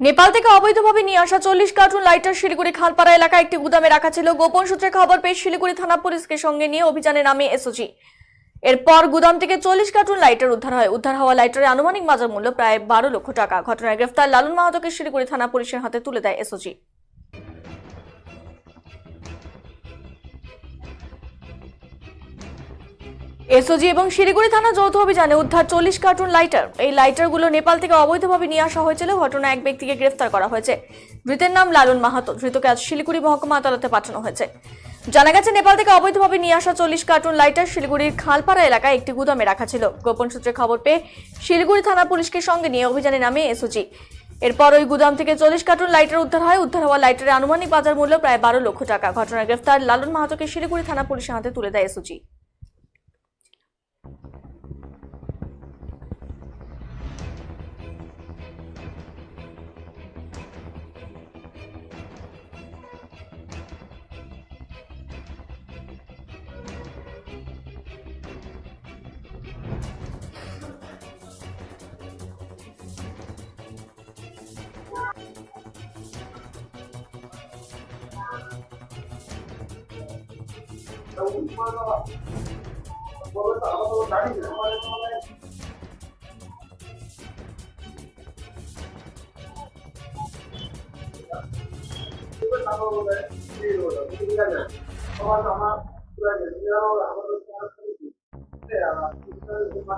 নেপাল থেকে অবৈধভাবে নিয়ে আসা চল্লিশ কার্টুন লাইটার শিলিগুড়ি খালপাড়া এলাকায় একটি গুদামে রাখা ছিল। গোপন সূত্রে খবর পেয়ে শিলিগুড়ি থানা পুলিশকে সঙ্গে নিয়ে অভিযানে নামে এসওজি। এরপর গুদাম থেকে চল্লিশ কার্টুন লাইটার উদ্ধার হয়। উদ্ধার হওয়া লাইটারের আনুমানিক বাজার মূল্য প্রায় বারো লক্ষ টাকা। ঘটনায় গ্রেফতার লালুন মাহাতোকে শিলিগুড়ি থানা পুলিশের হাতে তুলে দেয় এসওজি। এসওজি এবং শিলিগুড়ি থানা যৌথ অভিযানে উদ্ধার চল্লিশ কার্টুন লাইটার। এই লাইটারগুলো নেপাল থেকে অবৈধভাবে নিয়ে আসা হয়েছিল ঘটনা এক ব্যক্তিকে গ্রেফতার করা হয়েছে। ধৃতের নাম লালন মাহাতো, ধৃতকে আজ শিলিগুড়ি মহকুমা আদালতে পাঠানো হয়েছে। জানা গেছে, নেপাল থেকে অবৈধভাবে নিয়ে আসা চল্লিশ কার্টুন লাইটার শিলিগুড়ির খালপাড়া এলাকায় একটি গুদামে রাখা ছিল। গোপন সূত্রে খবর পেয়ে শিলিগুড়ি থানা পুলিশকে সঙ্গে নিয়ে অভিযানে নামে এসওজি। এরপর ওই গুদাম থেকে চল্লিশ কার্টুন লাইটার উদ্ধার হয়। উদ্ধার হওয়া লাইটারের আনুমানিক বাজার মূল্য প্রায় বারো লক্ষ টাকা। ঘটনায় গ্রেফতার লালন মাহাতোকে শিলিগুড়ি থানা পুলিশের হাতে তুলে দেয় এসওজি। Então, um ano 我们打的时候赶紧的，我来，我来。这个打到我们，这个都是年轻人。我把他们出来，你要然后都穿出去。对呀，你穿什么？